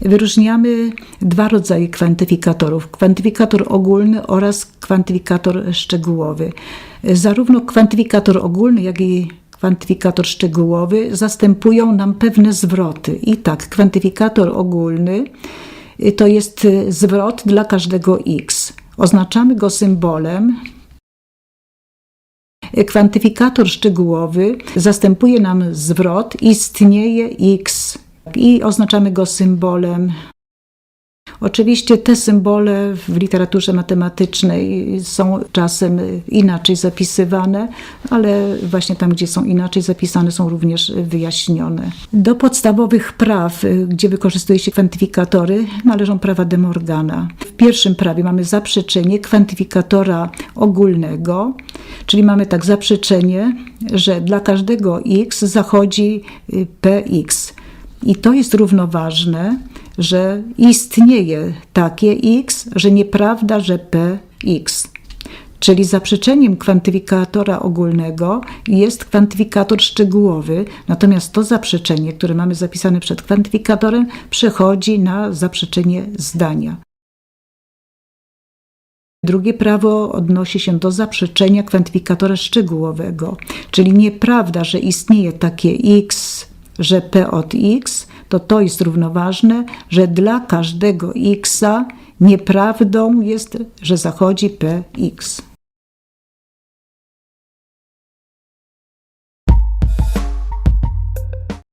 wyróżniamy dwa rodzaje kwantyfikatorów: kwantyfikator ogólny oraz kwantyfikator szczegółowy. Zarówno kwantyfikator ogólny, jak i kwantyfikator szczegółowy zastępują nam pewne zwroty. I tak, kwantyfikator ogólny y, to jest y, zwrot dla każdego x. Oznaczamy go symbolem. Kwantyfikator szczegółowy zastępuje nam zwrot istnieje x i oznaczamy go symbolem. Oczywiście te symbole w literaturze matematycznej są czasem inaczej zapisywane, ale właśnie tam, gdzie są inaczej zapisane, są również wyjaśnione. Do podstawowych praw, gdzie wykorzystuje się kwantyfikatory, należą prawa de Morgana. W pierwszym prawie mamy zaprzeczenie kwantyfikatora ogólnego, czyli mamy tak zaprzeczenie, że dla każdego x zachodzi y, px. I to jest równoważne, że istnieje takie x, że nieprawda, że px. Czyli zaprzeczeniem kwantyfikatora ogólnego jest kwantyfikator szczegółowy, natomiast to zaprzeczenie, które mamy zapisane przed kwantyfikatorem, przechodzi na zaprzeczenie zdania. Drugie prawo odnosi się do zaprzeczenia kwantyfikatora szczegółowego, czyli nieprawda, że istnieje takie x, że p od x, to to jest równoważne, że dla każdego x nieprawdą jest, że zachodzi px.